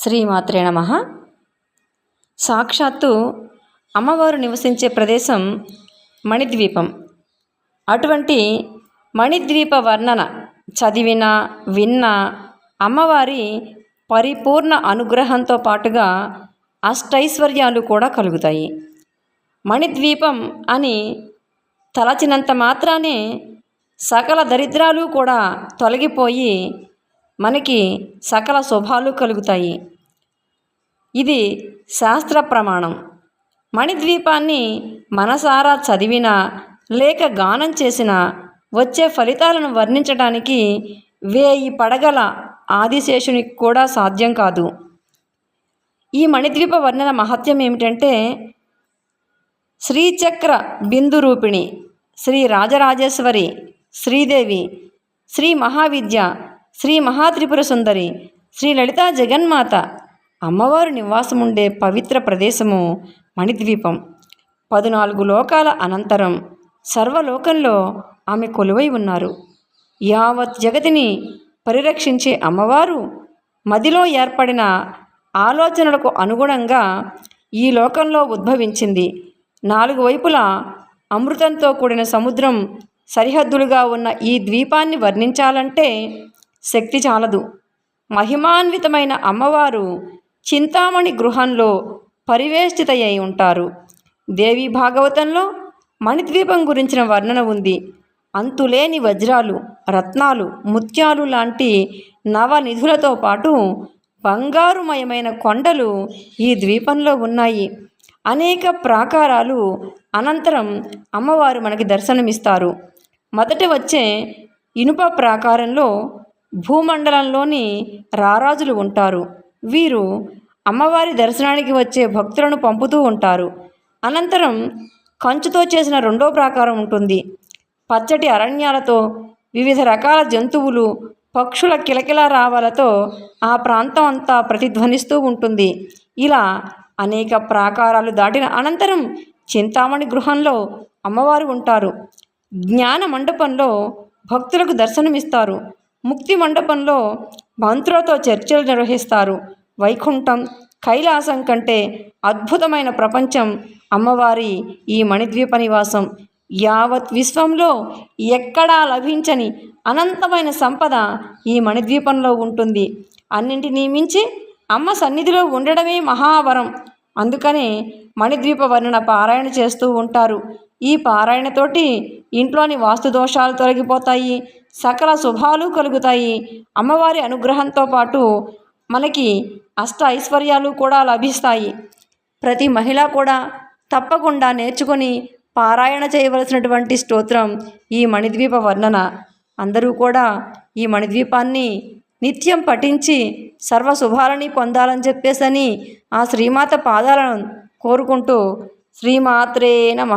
శ్రీమాత్రే నమ. సాక్షాత్తు అమ్మవారు నివసించే ప్రదేశం మణిద్వీపం. అటువంటి మణిద్వీప వర్ణన చదివిన విన్న అమ్మవారి పరిపూర్ణ అనుగ్రహంతో పాటుగా అష్టైశ్వర్యాలు కూడా కలుగుతాయి. మణిద్వీపం అని తలచినంత మాత్రానే సకల దరిద్రాలు కూడా తొలగిపోయి మనకి సకల శుభాలు కలుగుతాయి. ఇది శాస్త్ర ప్రమాణం. మణిద్వీపాన్ని మనసారా చదివినా లేక గానం చేసినా వచ్చే ఫలితాలను వర్ణించడానికి వేయి పడగల ఆదిశేషునికి కూడా సాధ్యం కాదు. ఈ మణిద్వీప వర్ణన మహత్యం ఏమిటంటే శ్రీచక్ర బిందు రూపిణి శ్రీ రాజరాజేశ్వరి శ్రీదేవి శ్రీ మహావిద్య శ్రీ మహాత్రిపుర సుందరి శ్రీ లలితా జగన్మాత. అమ్మవారు నివాసముండే పవిత్ర ప్రదేశము మణిద్వీపం. పదునాలుగు లోకాల అనంతరం సర్వలోకంలో ఆమె కొలువై ఉన్నారు. యావత్ జగతిని పరిరక్షించే అమ్మవారు మదిలో ఏర్పడిన ఆలోచనలకు అనుగుణంగా ఈ లోకంలో ఉద్భవించింది. నాలుగు వైపులా అమృతంతో కూడిన సముద్రం సరిహద్దులుగా ఉన్న ఈ ద్వీపాన్ని వర్ణించాలంటే శక్తి చాలదు. మహిమాన్వితమైన అమ్మవారు చింతామణి గృహంలో పరివేష్టితయ్యి ఉంటారు. దేవి భాగవతంలో మణిద్వీపం గురించిన వర్ణన ఉంది. అంతులేని వజ్రాలు రత్నాలు ముత్యాలు లాంటి నవనిధులతో పాటు బంగారుమయమైన కొండలు ఈ ద్వీపంలో ఉన్నాయి. అనేక ప్రాకారాలు అనంతరం అమ్మవారు మనకి దర్శనమిస్తారు. మొదట వచ్చే ఇనుప ప్రాకారంలో భూమండలంలోని రారాజులు ఉంటారు. వీరు అమ్మవారి దర్శనానికి వచ్చే భక్తులను పంపుతూ ఉంటారు. అనంతరం కంచుతో చేసిన రెండో ప్రాకారం ఉంటుంది. పచ్చటి అరణ్యాలతో వివిధ రకాల జంతువులు పక్షుల కిలకిల రావాలతో ఆ ప్రాంతం అంతా ప్రతిధ్వనిస్తూ ఉంటుంది. ఇలా అనేక ప్రాకారాలు దాటిన అనంతరం చింతామణి గృహంలో అమ్మవారు ఉంటారు. జ్ఞాన మండపంలో భక్తులకు దర్శనమిస్తారు. ముక్తి మండపంలో మంత్రులతో చర్చలు నిర్వహిస్తారు. వైకుంఠం కైలాసం కంటే అద్భుతమైన ప్రపంచం అమ్మవారి ఈ మణిద్వీప నివాసం యావత్ విశ్వంలో ఎక్కడా లభించని అనంతమైన సంపద ఈ మణిద్వీపంలో ఉంటుంది. అన్నింటినీ మించి అమ్మ సన్నిధిలో ఉండడమే మహావరం. అందుకనే మణిద్వీప వర్ణన పారాయణ చేస్తూ ఉంటారు. ఈ పారాయణతోటి ఇంట్లోని వాస్తు దోషాలు తొలగిపోతాయి. సకల శుభాలు కలుగుతాయి. అమ్మవారి అనుగ్రహంతో పాటు మనకి అష్ట ఐశ్వర్యాలు కూడా లభిస్తాయి. ప్రతి మహిళ కూడా తప్పకుండా నేర్చుకొని పారాయణ చేయవలసినటువంటి స్తోత్రం ఈ మణిద్వీప వర్ణన. అందరూ కూడా ఈ మణిద్వీపాన్ని నిత్యం పఠించి సర్వ శుభాలని పొందాలని చెప్పేసని ఆ శ్రీమాత పాదాలను కోరుకుంటూ శ్రీమాత్రే నమ.